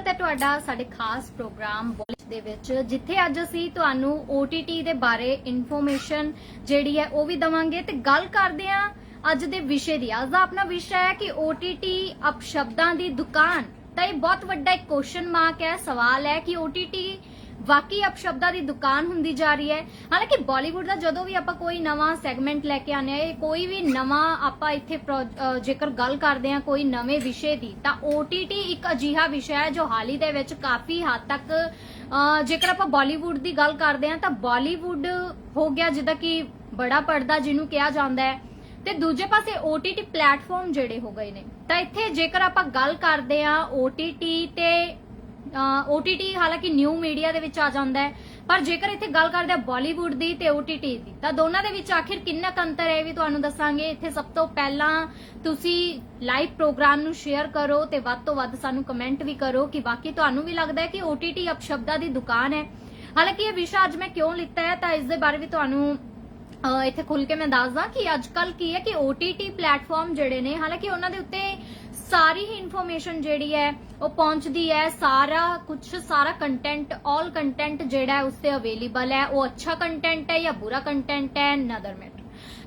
ਸਵਾਗਤ ਹੈ ਤੁਹਾਡਾ ਸਾਡੇ ਖਾਸ ਪ੍ਰੋਗਰਾਮ ਵੌਇਸ ਦੇ ਵਿੱਚ, ਜਿੱਥੇ ਅੱਜ ਅਸੀਂ ਤੁਹਾਨੂੰ OTT ਦੇ ਬਾਰੇ ਇਨਫੋਰਮੇਸ਼ਨ ਜਿਹੜੀ ਹੈ ਉਹ ਵੀ ਦਵਾਂਗੇ ਤੇ ਗੱਲ ਕਰਦੇ ਹਾਂ ਅੱਜ ਦੇ ਵਿਸ਼ੇ ਦੀ। ਅੱਜ ਦਾ ਆਪਣਾ ਵਿਸ਼ਾ ਹੈ ਕਿ OTT ਅਪਸ਼ਬਦਾਂ ਦੀ ਦੁਕਾਨ। ਤਾਂ ਇਹ ਬਹੁਤ ਵੱਡਾ ਇੱਕ ਕੁਐਸਚਨ ਮਾਰਕ ਹੈ, ਸਵਾਲ ਹੈ ਕਿ OTT ਵਾਕਈ ਅਪਸ਼ਬਦਾਂ ਦੀ ਦੁਕਾਨ ਹੁੰਦੀ ਜਾ ਰਹੀ ਹੈ। ਹਾਲਾਂਕਿ ਬਾਲੀਵੁੱਡ ਦਾ ਜਦੋਂ ਵੀ ਆਪਾਂ ਕੋਈ ਨਵਾਂ ਸੈਗਮੈਂਟ ਲੈ ਕੇ ਆਨੇ ਆ ਕੋਈ ਵੀ ਨਵਾਂ ਆਪਾਂ ਇੱਥੇ ਜੇਕਰ ਗੱਲ ਕਰਦੇ ਆ ਕੋਈ ਨਵੇਂ ਵਿਸ਼ੇ ਦੀ, ਤਾਂ OTT ਇੱਕ ਅਜਿਹਾ ਵਿਸ਼ਾ ਹੈ ਜੋ ਹਾਲ ਹੀ ਦੇ ਵਿੱਚ ਕਾਫੀ ਹੱਦ ਤੱਕ ਜੇਕਰ ਆਪਾਂ ਬਾਲੀਵੁੱਡ ਦੀ ਗੱਲ ਕਰਦੇ ਆ ਤਾਂ ਬਾਲੀਵੁੱਡ ਹੋ ਗਿਆ ਜਿੱਦਾਂ ਕਿ ਬੜਾ ਪਰਦਾ ਜਿਹਨੂੰ ਕਿਹਾ ਜਾਂਦਾ ਹੈ। ਤੇ ਦੂਜੇ ਪਾਸੇ OTT ਪਲੇਟਫਾਰਮ ਜਿਹੜੇ ਹੋ ਗਏ ਨੇ। ਤਾਂ ਇੱਥੇ ਜੇਕਰ ਆਪਾਂ ਗੱਲ ਕਰਦੇ ਆ OTT ਤੇ OTT ਹਾਲਾਂਕਿ ਨਿਊ ਮੀਡੀਆ ਦੇ ਵਿੱਚ ਆ ਜਾਂਦਾ ਹੈ। ਪਰ ਜੇਕਰ ਇੱਥੇ ਗੱਲ ਕਰਦੇ ਆ ਬਾਲੀਵੁੱਡ ਦੀ ਤੇ OTT ਦੀ, ਤਾਂ ਦੋਨਾਂ ਦੇ ਵਿੱਚ ਆਖਿਰ ਕਿੰਨਾ ਅੰਤਰ ਹੈ ਇਹ ਵੀ ਤੁਹਾਨੂੰ ਦੱਸਾਂਗੇ। ਇੱਥੇ ਸਭ ਤੋਂ ਪਹਿਲਾਂ ਤੁਸੀਂ ਲਾਈਵ ਪ੍ਰੋਗਰਾਮ ਨੂੰ ਸ਼ੇਅਰ ਕਰੋ ਤੇ ਵੱਧ ਤੋਂ ਵੱਧ ਸਾਨੂੰ ਕਮੈਂਟ ਵੀ ਕਰੋ ਕਿ ਬਾਕੀ ਤੁਹਾਨੂੰ ਵੀ ਲੱਗਦਾ ਹੈ ਕਿ OTT ਅਪਸ਼ਬਦਾਂ ਦੀ ਦੁਕਾਨ ਹੈ। ਹਾਲਾਂਕਿ ਇਹ ਵਿਸ਼ਾ ਅੱਜ ਮੈਂ ਕਿਉਂ ਲਿੱਤਾ ਹੈ, ਤਾਂ ਇਸ ਦੇ ਬਾਰੇ ਵੀ ਤੁਹਾਨੂੰ ਇੱਥੇ ਖੁੱਲ ਕੇ ਮੈਂ ਦੱਸਦਾ ਕਿ ਅੱਜ ਕੱਲ ਕੀ ਹੈ ਕਿ OTT ਪਲੇਟਫਾਰਮ ਜਿਹੜੇ ਨੇ, ਹਾਲਾਂਕਿ ਉਹਨਾਂ ਦੇ ਉੱਤੇ ਸਾਰੀ ਹੀ ਇਨਫੋਰਮੇਸ਼ਨ ਜਿਹੜੀ ਹੈ, ਉਹ ਪਹੁੰਚਦੀ ਹੈ। ਸਾਰਾ ਕੁਝ ਸਾਰਾ ਕੰਟੈਂਟ ਆਲ ਕੰਟੈਂਟ ਜਿਹੜਾ ਹੈ ਉਸ ਤੇ ਅਵੇਲੇਬਲ ਹੈ। ਉਹ ਅੱਛਾ ਕੰਟੈਂਟ ਹੈ ਜਾਂ ਬੁਰਾ ਕੰਟੈਂਟ ਹੈ ਨਦਰ ਮੈਟਰ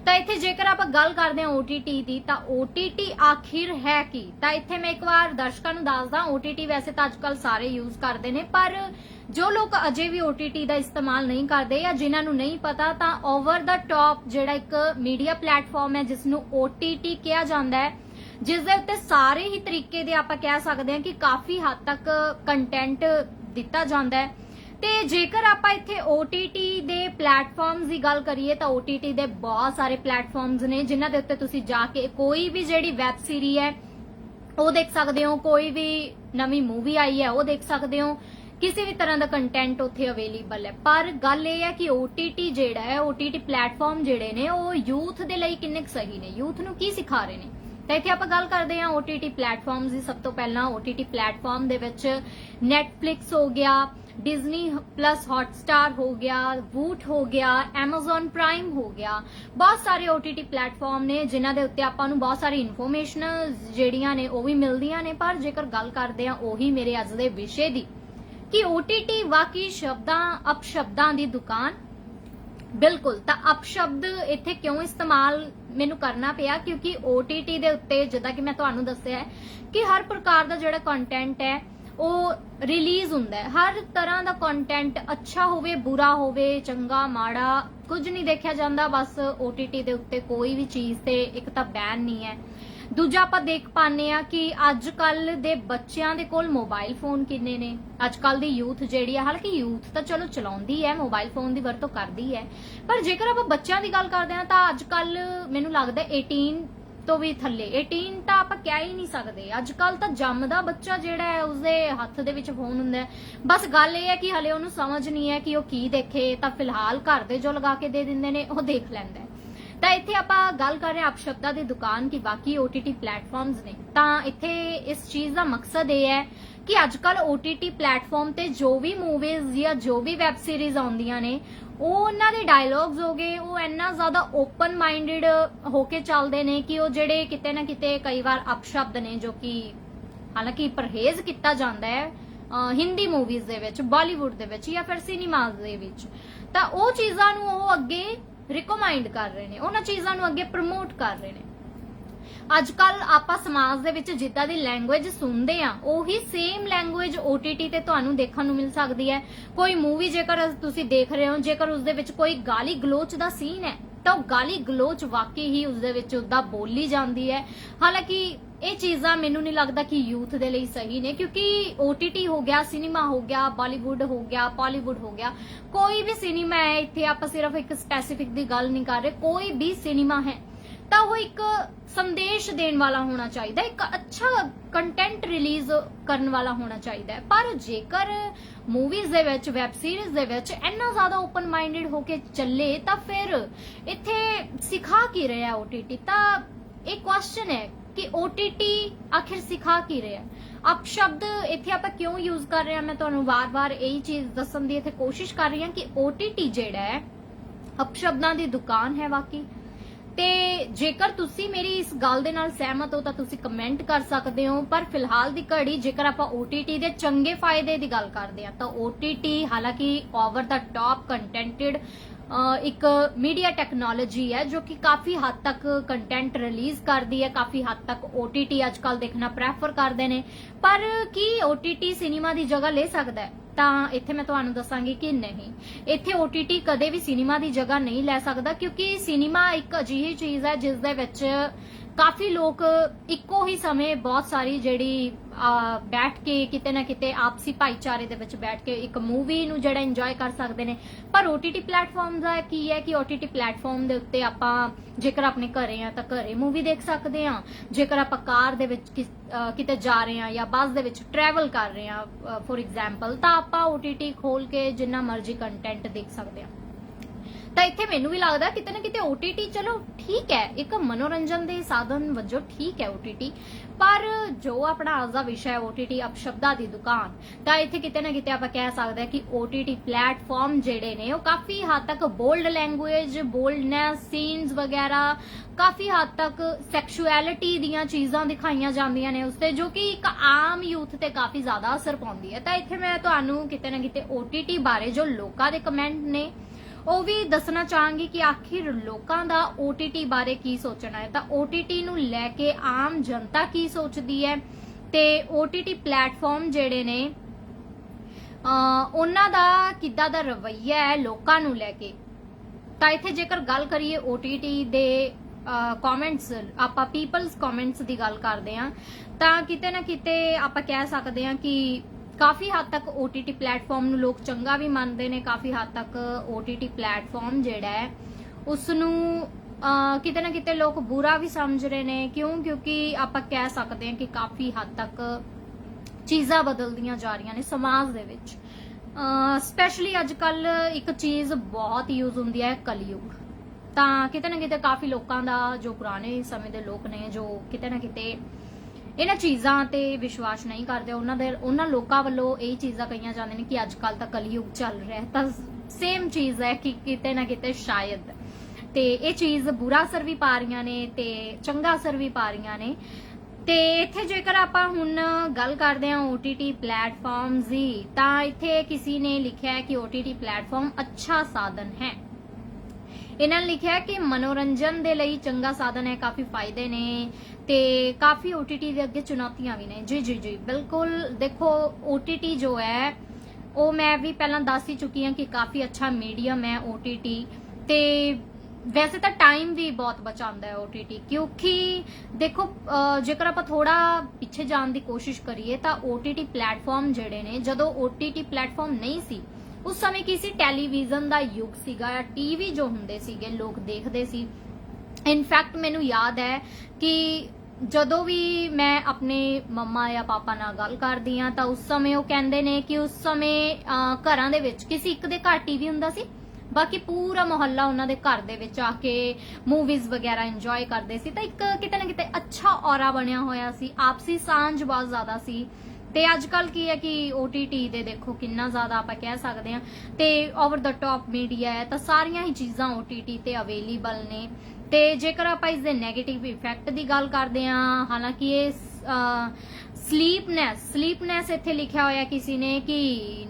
ਤਾਂ ਇੱਥੇ ਜੇਕਰ ਆਪਾਂ ਗੱਲ ਕਰਦੇ ਹਾਂ OTT ਦੀ, ਤਾਂ OTT ਆਖਿਰ ਹੈ ਕੀ? ਤਾਂ ਇੱਥੇ ਮੈਂ ਇੱਕ ਵਾਰ ਦਰਸ਼ਕਾਂ ਨੂੰ ਦੱਸਦਾ OTT ਵੈਸੇ ਤਾਂ ਅੱਜਕੱਲ ਸਾਰੇ ਯੂਜ਼ ਕਰਦੇ ਨੇ, ਪਰ ਜੋ ਲੋਕ ਅਜੇ ਵੀ OTT ਦਾ ਇਸਤੇਮਾਲ ਨਹੀਂ ਕਰਦੇ ਜਾਂ ਜਿਨ੍ਹਾਂ ਨੂੰ ਨਹੀਂ ਪਤਾ, ਤਾਂ ਓਵਰ ਦਾ ਟਾਪ ਜਿਹੜਾ ਇੱਕ ਮੀਡੀਆ ਪਲੇਟਫਾਰਮ ਹੈ ਜਿਸ ਨੂੰ OTT ਕਿਹਾ ਜਾਂਦਾ ਹੈ ਜਿਸ ਦੇ ਉੱਤੇ ਸਾਰੇ ਹੀ ਤਰੀਕੇ ਦੇ ਆਪਾਂ ਕਹਿ ਸਕਦੇ ਹਾਂ ਕਿ ਕਾਫੀ ਹੱਦ ਤੱਕ ਕੰਟੈਂਟ ਦਿੱਤਾ ਜਾਂਦਾ ਹੈ। ਤੇ ਜੇਕਰ ਆਪਾਂ ਇੱਥੇ OTT ਦੇ ਪਲੇਟਫਾਰਮਸ ਦੀ ਗੱਲ ਕਰੀਏ ਤਾਂ OTT ਦੇ ਬਹੁਤ ਸਾਰੇ ਪਲੇਟਫਾਰਮਸ ਨੇ, ਜਿਨ੍ਹਾਂ ਦੇ ਉੱਤੇ ਤੁਸੀਂ ਜਾ ਕੇ ਕੋਈ ਵੀ ਜਿਹੜੀ ਵੈਬ ਸੀਰੀ ਹੈ, ਉਹ ਦੇਖ ਸਕਦੇ ਹੋ। ਕੋਈ ਵੀ ਨਵੀਂ ਮੂਵੀ ਆਈ ਹੈ, ਉਹ ਦੇਖ ਸਕਦੇ ਹੋ। ਕਿਸੇ ਵੀ ਤਰ੍ਹਾਂ ਦਾ ਕੰਟੈਂਟ ਉੱਥੇ ਅਵੇਲੇਬਲ ਹੈ। ਪਰ ਗੱਲ ਇਹ ਹੈ ਕਿ OTT ਜਿਹੜਾ ਹੈ OTT ਪਲੇਟਫਾਰਮ ਜਿਹੜੇ ਨੇ, ਉਹ ਯੂਥ ਦੇ ਲਈ ਕਿੰਨੇ ਕੁ ਸਹੀ ਨੇ? ਯੂਥ ਨੂੰ ਕੀ ਸਿਖਾ ਰਹੇ ਨੇ? ਤਾਂ ਇੱਥੇ ਆਪਾਂ ਗੱਲ ਕਰਦੇ ਹਾਂ OTT ਪਲੇਟਫਾਰਮਸ ਦੀ। ਸਭ ਤੋਂ ਪਹਿਲਾਂ OTT ਪਲੇਟਫਾਰਮ ਦੇ ਵਿੱਚ Netflix ਹੋ ਗਿਆ ਡਿਜ਼ਨੀ ਪਲੱਸ Hotstar ਹੋ ਗਿਆ Voot ਹੋ ਗਿਆ, Amazon ਪ੍ਰਾਈਮ ਹੋ ਗਿਆ। ਬਹੁਤ ਸਾਰੇ OTT ਪਲੇਟਫਾਰਮ ਨੇ, ਜਿਨ੍ਹਾਂ ਦੇ ਉੱਤੇ ਆਪਾਂ ਨੂੰ ਬਹੁਤ ਸਾਰੀ ਇਨਫੋਰਮੇਸ਼ਨ ਜਿਹੜੀਆਂ ਨੇ ਉਹ ਵੀ ਮਿਲਦੀਆਂ ਨੇ। ਪਰ ਜੇਕਰ ਗੱਲ ਕਰਦੇ ਹਾਂ ਉਹੀ ਮੇਰੇ ਅੱਜ ਦੇ ਵਿਸ਼ੇ ਦੀ, ਕਿ OTT ਵਾਕਈ ਸ਼ਬਦਾਂ, ਅਪਸ਼ਬਦਾਂ ਦੀ ਦੁਕਾਨ ਬਿਲਕੁਲ, ਤਾਂ ਅਪਸ਼ਬਦ ਇੱਥੇ ਕਿਉਂ ਇਸਤੇਮਾਲ ਮੈਨੂੰ ਕਰਨਾ ਪਿਆ? ਕਿਉਂਕਿ OTT ਦੇ ਉੱਤੇ ਜਿੱਦਾਂ ਕਿ ਮੈਂ ਤੁਹਾਨੂੰ ਦੱਸਿਆ ਹੈ ਕਿ ਹਰ ਪ੍ਰਕਾਰ ਦਾ ਜਿਹੜਾ ਕੰਟੈਂਟ ਹੈ, ਉਹ ਰਿਲੀਜ਼ ਹੁੰਦਾ ਹੈ। ਹਰ ਤਰ੍ਹਾਂ ਦਾ ਕੰਟੈਂਟ ਅੱਛਾ ਹੋਵੇ, ਬੁਰਾ ਹੋਵੇ, ਚੰਗਾ, ਮਾੜਾ, ਕੁਝ ਨਹੀਂ ਦੇਖਿਆ ਜਾਂਦਾ, ਬਸ OTT ਦੇ ਉੱਤੇ ਕੋਈ ਵੀ ਚੀਜ਼ ਤੇ ਇੱਕ ਤਾਂ ਬੈਨ ਨਹੀਂ ਹੈ। ਦੂਜਾ ਆਪਾਂ ਦੇਖ ਪਾਉਂਦੇ ਆ ਕਿ ਅੱਜ ਕੱਲ ਦੇ ਬੱਚਿਆਂ ਦੇ ਕੋਲ ਮੋਬਾਈਲ ਫੋਨ ਕਿੰਨੇ ਨੇ? ਅੱਜ ਕੱਲ ਦੀ ਯੂਥ ਜਿਹੜੀ ਆ, ਹਾਲਾਂਕਿ ਯੂਥ ਤਾਂ ਚਲੋ ਚਲਾਉਂਦੀ ਹੈ ਮੋਬਾਈਲ ਫੋਨ ਦੀ ਵਰਤੋਂ ਕਰਦੀ ਹੈ, ਪਰ ਜੇਕਰ ਆਪਾਂ ਬੱਚਿਆਂ ਦੀ ਗੱਲ ਕਰਦੇ ਹਾਂ ਤਾਂ ਅੱਜ ਕੱਲ ਮੈਨੂੰ ਲੱਗਦਾ 18 ਤੋਂ ਵੀ ਥੱਲੇ। 18 ਤਾਂ ਆਪਾਂ ਕਹਿ ਹੀ ਨਹੀਂ ਸਕਦੇ। ਅੱਜ ਕੱਲ ਤਾਂ ਜੰਮਦਾ ਬੱਚਾ ਜਿਹੜਾ ਹੈ, ਉਸਦੇ ਹੱਥ ਦੇ ਵਿੱਚ ਫੋਨ ਹੁੰਦਾ ਹੈ। ਬਸ ਗੱਲ ਇਹ ਹੈ ਕਿ ਹਲੇ ਉਹਨੂੰ ਸਮਝ ਨਹੀਂ ਹੈ ਕਿ ਉਹ ਕੀ ਦੇਖੇ, ਤਾਂ ਫਿਲਹਾਲ ਘਰ ਦੇ ਜੋ ਲਗਾ ਕੇ ਦੇ ਦਿੰਦੇ ਨੇ, ਉਹ ਦੇਖ ਲੈਂਦਾ ਤਾਂ ਇੱਥੇ ਆਪਾਂ ਗੱਲ ਕਰ ਰਹੇ ਹਾਂ ਅਪਸ਼ਬਦਾਂ ਦੀ ਦੁਕਾਨ ਕਿ ਬਾਕੀ OTT ਪਲੇਟਫਾਰਮਸ ਨੇ। ਤਾਂ ਇੱਥੇ ਇਸ ਚੀਜ਼ ਦਾ ਮਕਸਦ ਇਹ ਹੈ ਕਿ ਅੱਜ ਕੱਲ OTT ਪਲੇਟਫਾਰਮ ਤੇ ਜੋ ਵੀ ਮੂਵੀਜ਼ ਜਾਂ ਜੋ ਵੀ ਵੈਬ ਸੀਰੀਜ਼ ਆਉਂਦੀਆਂ ਨੇ, ਉਹ ਉਹਨਾਂ ਦੇ ਡਾਇਲੌਗਸ ਹੋਗੇ ਉਹ ਇੰਨਾ ਜ਼ਿਆਦਾ ਓਪਨ ਮਾਈਂਡਡ ਹੋ ਕੇ ਚੱਲਦੇ ਨੇ ਕਿ ਉਹ ਜਿਹੜੇ ਕਿਤੇ ਨਾ ਕਿਤੇ ਕਈ ਵਾਰ ਅਪਸ਼ਬਦ ਨੇ ਜੋ ਕਿ ਹਾਲਾਂਕਿ ਪਰਹੇਜ਼ ਕੀਤਾ ਜਾਂਦਾ ਹੈ ਹਿੰਦੀ ਮੂਵੀਜ਼ ਦੇ ਵਿੱਚ ਬਾਲੀਵੁੱਡ ਦੇ ਵਿੱਚ ਜਾਂ ਫਿਰ ਸਿਨੇਮਾਜ਼ ਦੇ ਵਿੱਚ। ਤਾਂ ਉਹ ਚੀਜ਼ਾਂ ਨੂੰ ਉਹ ਅੱਗੇ ਰਿਕਮੈਂਡ ਕਰ ਰਹੇ ਨੇ, ਉਹਨਾਂ ਚੀਜ਼ਾਂ ਨੂੰ ਅੱਗੇ ਪ੍ਰਮੋਟ ਕਰ ਰਹੇ ਨੇ। ਅੱਜ ਕੱਲ ਆਪਾਂ ਸਮਾਜ ਦੇ ਵਿੱਚ ਜਿੱਦਾਂ ਦੀ ਲੈਂਗੁਏਜ ਸੁਣਦੇ ਆ ਉਹੀ ਸੇਮ ਲੈਂਗੁਏਜ OTT ਤੇ ਤੁਹਾਨੂੰ ਦੇਖਣ ਨੂੰ ਮਿਲ ਸਕਦੀ ਹੈ। ਕੋਈ ਮੂਵੀ ਜੇਕਰ ਤੁਸੀਂ ਦੇਖ ਰਹੇ ਹੋ, ਜੇਕਰ ਉਸ ਦੇ ਵਿੱਚ ਕੋਈ ਗਾਲੀ ਗਲੋਚ ਦਾ ਸੀਨ ਹੈ ਤਾਂ ਉਹ ਗਾਲੀ ਗਲੋਚ ਵਾਕਈ ਹੀ ਉਸ ਦੇ ਵਿੱਚ ਉਦਾਂ ਬੋਲੀ ਜਾਂਦੀ ਹੈ। ਹਾਲਾਂਕਿ ਇਹ ਚੀਜ਼ਾਂ ਮੈਨੂੰ ਨਹੀਂ ਲੱਗਦਾ ਕਿ ਯੂਥ ਦੇ ਲਈ ਸਹੀ ਨੇ, ਕਿਉਂਕਿ OTT ਹੋ ਗਿਆ, ਸਿਨੇਮਾ ਹੋ ਗਿਆ, ਬਾਲੀਵੁੱਡ ਹੋ ਗਿਆ, ਪਾਲੀਵੁੱਡ ਹੋ ਗਿਆ, ਕੋਈ ਵੀ ਸਿਨੇਮਾ ਹੈ, ਇੱਥੇ ਆਪਾਂ ਸਿਰਫ ਇੱਕ ਸਪੈਸੀਫਿਕ ਦੀ ਗੱਲ ਨਹੀਂ ਕਰ ਰਹੇ, ਕੋਈ ਵੀ ਸਿਨੇਮਾ ਹੈ। ਤਾਂ ਉਹ ਇੱਕ ਸੰਦੇਸ਼ ਦੇਣ ਵਾਲਾ ਹੋਣਾ ਚਾਹੀਦਾ ਇੱਕ ਅੱਛਾ ਕੰਟੈਂਟ ਰਿਲੀਜ਼ ਕਰਨ ਵਾਲਾ ਹੋਣਾ ਚਾਹੀਦਾ ਪਰ ਜੇਕਰ ਮੂਵੀਜ਼ ਦੇ ਵਿੱਚ ਵੈਬ ਸੀਰੀਜ਼ ਦੇ ਵਿੱਚ ਇੰਨਾ ਜ਼ਿਆਦਾ ਓਪਨ ਮਾਈਂਡਡ ਹੋ ਕੇ ਚੱਲੇ, ਤਾਂ ਫਿਰ ਇੱਥੇ ਸਿਖਾ ਕੀ ਰਿਹਾ OTT ਤਾਂ ਇਹ ਕੁਐਸਚਨ ਹੈ ਕਿ OTT ਆਖਿਰ ਸਿਖਾ ਕੀ ਰਿਹਾ ਅਪਸ਼ਬਦ ਇੱਥੇ ਆਪਾਂ ਕਿਉਂ ਯੂਜ਼ ਕਰ ਰਹੇ ਹਾਂ? ਮੈਂ ਤੁਹਾਨੂੰ ਵਾਰ-ਵਾਰ ਇਹੀ ਚੀਜ਼ ਦੱਸਣ ਦੀ ਇੱਥੇ ਕੋਸ਼ਿਸ਼ ਕਰ ਰਹੀ ਹਾਂ ਕਿ OTT ਜਿਹੜਾ ਹੈ ਅਪਸ਼ਬਦਾਂ ਦੀ ਦੁਕਾਨ ਹੈ ਵਾਕਈ। ਤੇ ਜੇਕਰ ਤੁਸੀਂ ਮੇਰੀ ਇਸ ਗੱਲ ਦੇ ਨਾਲ ਸਹਿਮਤ ਹੋ ਤਾਂ ਤੁਸੀਂ ਕਮੈਂਟ ਕਰ ਸਕਦੇ ਹੋ, ਪਰ ਫਿਲਹਾਲ ਦੀ ਘੜੀ ਜੇਕਰ ਆਪਾਂ OTT ਦੇ ਚੰਗੇ ਫਾਇਦੇ ਦੀ ਗੱਲ ਕਰਦੇ ਹਾਂ ਤਾਂ OTT ਹਾਲਾਂਕਿ ਓਵਰ ਦਾ ਟਾਪ ਕੰਟੈਂਟਡ ਇੱਕ ਮੀਡੀਆ ਟੈਕਨੋਲੋਜੀ ਹੈ ਜੋ ਕਿ ਕਾਫੀ ਹੱਦ ਤੱਕ ਕੰਟੈਂਟ ਰਿਲੀਜ਼ ਕਰਦੀ ਹੈ, ਕਾਫੀ ਹੱਦ ਤੱਕ OTT ਅੱਜਕੱਲ ਦੇਖਣਾ ਪ੍ਰੈਫਰ ਕਰਦੇ ਨੇ। ਪਰ ਕੀ OTT ਸਿਨੇਮਾ ਦੀ ਜਗ੍ਹਾ ਲੈ ਸਕਦਾ ਹੈ? ਤਾਂ ਇੱਥੇ ਮੈਂ ਤੁਹਾਨੂੰ ਦੱਸਾਂਗੀ ਕਿ ਨਹੀਂ। ਇੱਥੇ OTT ਕਦੇ ਵੀ ਸਿਨੇਮਾ ਦੀ ਜਗ੍ਹਾ ਨਹੀਂ ਲੈ ਸਕਦਾ ਕਿਉਂਕਿ ਸਿਨੇਮਾ ਇੱਕ ਅਜਿਹੀ ਚੀਜ਼ ਹੈ ਜਿਸ ਦੇ ਵਿੱਚ ਕਾਫੀ ਲੋਕ ਇੱਕੋ ਹੀ ਸਮੇਂ ਬਹੁਤ ਸਾਰੀ ਜਿਹੜੀ ਬੈਠ ਕੇ ਕਿਤੇ ਨਾ ਕਿਤੇ ਆਪਸੀ ਭਾਈਚਾਰੇ ਦੇ ਵਿੱਚ ਬੈਠ ਕੇ ਇੱਕ ਮੂਵੀ ਨੂੰ ਜਿਹੜਾ ਇੰਜੋਏ ਕਰ ਸਕਦੇ ਨੇ। ਪਰ OTT ਪਲੇਟਫਾਰਮ ਦਾ ਕੀ ਹੈ ਕਿ OTT ਪਲੇਟਫਾਰਮ ਦੇ ਉੱਤੇ ਆਪਾਂ ਜੇਕਰ ਆਪਣੇ ਘਰੇ ਆ ਤਾਂ ਘਰੇ ਮੂਵੀ ਦੇਖ ਸਕਦੇ ਆ। ਜੇਕਰ ਆਪਾਂ ਕਾਰ ਦੇ ਵਿੱਚ ਕਿਸ- ਕਿਤੇ ਜਾ ਰਹੇ ਆ ਜਾਂ ਬੱਸ ਦੇ ਵਿੱਚ ਟਰੈਵਲ ਕਰ ਰਹੇ ਆ ਫੋਰ ਐਗਜ਼ਾਮਪਲ ਤਾਂ ਆਪਾਂ OTT ਖੋਲ ਕੇ ਜਿੰਨਾ ਮਰਜ਼ੀ ਕੰਟੈਂਟ ਦੇਖ ਸਕਦੇ ਆ। ਤਾਂ ਇੱਥੇ ਮੈਨੂੰ ਵੀ ਲੱਗਦਾ ਕਿਤੇ ਨਾ ਕਿਤੇ OTT ਚਲੋ ਠੀਕ ਹੈ, ਇੱਕ ਮਨੋਰੰਜਨ ਦੇ ਸਾਧਨ ਵਜੋਂ ਠੀਕ ਹੈ OTT ਪਰ ਜੋ ਆਪਣਾ ਅੱਜ ਦਾ ਵਿਸ਼ਾ ਹੈ OTT ਅਪਸ਼ਬਦਾਂ ਦੀ ਦੁਕਾਨ, ਤਾਂ ਇੱਥੇ ਕਿਤੇ ਨਾ ਕਿਤੇ ਆਪਾਂ ਕਹਿ ਸਕਦੇ ਹਾਂ ਕਿ OTT ਪਲੇਟਫਾਰਮ ਜਿਹੜੇ ਨੇ, ਉਹ ਕਾਫੀ ਹੱਦ ਤੱਕ ਬੋਲਡ ਲੈਂਗੁਏਜ ਬੋਲਡਨੈਸ ਸੀਨਸ ਵਗੈਰਾ, ਕਾਫੀ ਹੱਦ ਤੱਕ ਸੈਕਸ਼ੂਅਲਿਟੀ ਦੀਆਂ ਚੀਜ਼ਾਂ ਦਿਖਾਈਆਂ ਜਾਂਦੀਆਂ ਨੇ ਉਸ ਤੇ ਜੋ ਕਿ ਇੱਕ ਆਮ ਯੂਥ ਤੇ ਕਾਫੀ ਜ਼ਿਆਦਾ ਅਸਰ ਪਾਉਂਦੀ ਹੈ। ਤਾਂ ਇੱਥੇ ਮੈਂ ਤੁਹਾਨੂੰ ਕਿਤੇ ਨਾ ਕਿਤੇ OTT ਬਾਰੇ ਜੋ ਲੋਕਾਂ ਦੇ ਕਮੈਂਟ ਨੇ ਉਹ ਵੀ ਦੱਸਣਾ ਚਾਹਾਂਗੀ ਕਿ ਆਖਿਰ ਲੋਕਾਂ ਦਾ OTT ਬਾਰੇ ਕੀ ਸੋਚਣਾ ਹੈ? ਤਾਂ OTT ਨੂੰ ਲੈ ਕੇ ਆਮ ਜਨਤਾ ਕੀ ਸੋਚਦੀ ਹੈ? ਤੇ OTT ਪਲੇਟਫਾਰਮ ਜਿਹੜੇ ਨੇ, ਅਹ, ਉਹਨਾਂ ਦਾ ਕਿੱਦਾਂ ਦਾ ਰਵਈਆ ਹੈ ਲੋਕਾਂ ਨੂੰ ਲੈ ਕੇ? ਤਾਂ ਇੱਥੇ ਜੇਕਰ ਗੱਲ ਕਰੀਏ OTT ਦੇ ਕਮੈਂਟਸ ਆਪਾਂ ਪੀਪਲਸ ਕਮੈਂਟਸ ਦੀ ਗੱਲ ਕਰਦੇ ਹਾਂ, ਤਾਂ ਕਿਤੇ ਨਾ ਕਿਤੇ ਆਪਾਂ ਕਹਿ ਸਕਦੇ ਹਾਂ ਕਿ ਕਾਫੀ ਹੱਦ ਤੱਕ OTT ਪਲੇਟਫਾਰਮ ਨੂੰ ਲੋਕ ਚੰਗਾ ਵੀ ਮੰਨਦੇ ਨੇ, ਕਾਫੀ ਹੱਦ ਤੱਕ OTT ਪਲੇਟਫਾਰਮ ਜਿਹੜਾ ਹੈ ਉਸ ਨੂੰ ਕਿਤੇ ਨਾ ਕਿਤੇ ਲੋਕ ਬੁਰਾ ਵੀ ਸਮਝ ਰਹੇ ਨੇ। ਕਿਉਂ? ਕਿਉਂਕਿ ਆਪਾਂ ਕਹਿ ਸਕਦੇ ਹਾਂ ਕਿ ਕਾਫੀ ਹੱਦ ਤੱਕ ਚੀਜ਼ਾਂ ਬਦਲਦੀਆਂ ਜਾ ਰਹੀਆਂ ਨੇ ਸਮਾਜ ਦੇ ਵਿੱਚ। ਸਪੈਸ਼ਲੀ ਅੱਜ ਕੱਲ ਇੱਕ ਚੀਜ਼ ਬਹੁਤ ਯੂਜ਼ ਹੁੰਦੀ ਹੈ, ਕਲਯੁਗ। ਤਾਂ ਕਿਤੇ ਨਾ ਕਿਤੇ ਕਾਫੀ ਲੋਕਾਂ ਦਾ, ਜੋ ਪੁਰਾਣੇ ਸਮੇਂ ਦੇ ਲੋਕ ਨੇ, ਜੋ ਕਿਤੇ ਨਾ ਕਿਤੇ ਇਹਨਾਂ ਚੀਜ਼ਾਂ ਤੇ ਵਿਸ਼ਵਾਸ ਨਹੀਂ ਕਰਦੇ। ਉਹਨਾਂ ਦੇ ਉਹਨਾਂ ਲੋਕਾਂ ਵੱਲੋਂ ਇਹ ਚੀਜ਼ਾਂ ਕਹੀਆਂ ਜਾਂਦੀਆਂ ਨੇ ਕਿ ਅੱਜ ਕੱਲ ਤਾਂ ਕਲਯੁਗ ਚੱਲ ਰਿਹਾ ਹੈ। ਤਾਂ ਸੇਮ ਚੀਜ਼ ਹੈ ਕਿ ਕਿਤੇ ਨਾ ਕਿਤੇ ਸ਼ਾਇਦ। ਤੇ ਇਹ ਚੀਜ਼ ਬੁਰਾ ਅਸਰ ਵੀ ਪਾ ਰਹੀਆਂ ਨੇ ਤੇ ਚੰਗਾ ਅਸਰ ਵੀ ਪਾ ਰਹੀਆਂ ਨੇ। ਤੇ ਇੱਥੇ ਜੇਕਰ ਆਪਾਂ ਹੁਣ ਗੱਲ ਕਰਦੇ ਹਾਂ OTT ਪਲੇਟਫਾਰਮਸ ਦੀ, ਤਾਂ ਇੱਥੇ ਕਿਸੇ ਨੇ ਲਿਖਿਆ ਹੈ ਕਿ OTT ਪਲੇਟਫਾਰਮ ਅੱਛਾ ਸਾਧਨ ਹੈ। ਇਹਨਾਂ ਨੇ ਲਿਖਿਆ ਕਿ ਮਨੋਰੰਜਨ ਦੇ ਲਈ ਚੰਗਾ ਸਾਧਨ ਹੈ, ਕਾਫੀ ਫਾਇਦੇ ਨੇ ਤੇ ਕਾਫੀ OTT ਦੇ ਅੱਗੇ ਚੁਣੌਤੀਆਂ ਵੀ ਨੇ। ਜੀ ਜੀ ਜੀ, ਬਿਲਕੁਲ। ਦੇਖੋ OTT ਜੋ ਹੈ, ਉਹ ਮੈਂ ਵੀ ਪਹਿਲਾਂ ਦੱਸ ਹੀ ਚੁੱਕੀ ਹਾਂ ਕਿ ਕਾਫੀ ਅੱਛਾ ਮੀਡੀਅਮ ਹੈ OTT ਤੇ ਵੈਸੇ ਤਾਂ ਟਾਈਮ ਵੀ ਬਹੁਤ ਬਚਾਉਂਦਾ ਹੈ OTT ਕਿਉਂਕਿ ਦੇਖੋ ਜੇਕਰ ਆਪਾਂ ਥੋੜਾ ਪਿੱਛੇ ਜਾਣ ਦੀ ਕੋਸ਼ਿਸ਼ ਕਰੀਏ ਤਾਂ OTT ਪਲੇਟਫਾਰਮ ਜਿਹੜੇ ਨੇ, ਜਦੋਂ OTT ਪਲੇਟਫਾਰਮ ਨਹੀਂ ਸੀ ਉਸ ਸਮੇਂ ਕੀ ਸੀ? ਟੈਲੀਵਿਜ਼ਨ ਦਾ ਯੁੱਗ ਸੀਗਾ ਟੀਵੀ ਜੋ ਹੁੰਦੇ ਸੀਗੇ ਲੋਕ ਦੇਖਦੇ ਸੀ। ਇਨਫੈਕਟ ਮੈਨੂੰ ਯਾਦ ਹੈ ਕਿ ਜਦੋਂ ਵੀ ਮੈਂ ਆਪਣੇ ਮੰਮਾ ਜਾਂ ਪਾਪਾ ਨਾਲ ਗੱਲ ਕਰਦੀ ਆ ਤਾਂ ਉਸ ਸਮੇਂ ਉਹ ਕਹਿੰਦੇ ਨੇ ਕਿ ਉਸ ਸਮੇਂ ਅਹ, ਘਰਾਂ ਦੇ ਵਿੱਚ ਕਿਸੇ ਇੱਕ ਦੇ ਘਰ ਟੀਵੀ ਹੁੰਦਾ ਸੀ। ਬਾਕੀ ਪੂਰਾ ਮੁਹੱਲਾ ਉਹਨਾਂ ਦੇ ਘਰ ਦੇ ਵਿੱਚ ਆ ਕੇ ਮੂਵੀਜ਼ ਵਗੈਰਾ ਇੰਜੋਏ ਕਰਦੇ ਸੀ। ਤਾਂ ਇੱਕ ਕਿਤੇ ਨਾ ਕਿਤੇ ਅੱਛਾ ਔਰਾ ਬਣਿਆ ਹੋਇਆ ਸੀ। ਆਪਸੀ ਸਾਂਝ ਬਹੁਤ ਜ਼ਿਆਦਾ ਸੀ। ਤੇ ਅੱਜ ਕੱਲ ਕੀ ਹੈ ਕਿ OTT ਦੇ ਦੇਖੋ ਕਿੰਨਾ ਜ਼ਿਆਦਾ ਆਪਾਂ ਕਹਿ ਸਕਦੇ ਹਾਂ ਤੇ ਓਵਰ ਦਾ ਟਾਪ ਮੀਡੀਆ ਹੈ, ਤਾਂ ਸਾਰੀਆਂ ਹੀ ਚੀਜ਼ਾਂ OTT ਤੇ ਅਵੇਲੇਬਲ ਨੇ। ਤੇ ਜੇਕਰ ਆਪਾਂ ਇਸ ਦੇ 네ਗੇਟਿਵ ਇਫੈਕਟ ਦੀ ਗੱਲ ਕਰਦੇ ਹਾਂ, ਹਾਲਾਂਕਿ ਇਹ ਸਲੀਪਨੈਸ ਸਲੀਪਨੈਸ ਇੱਥੇ ਲਿਖਿਆ ਹੋਇਆ ਕਿਸੇ ਨੇ ਕਿ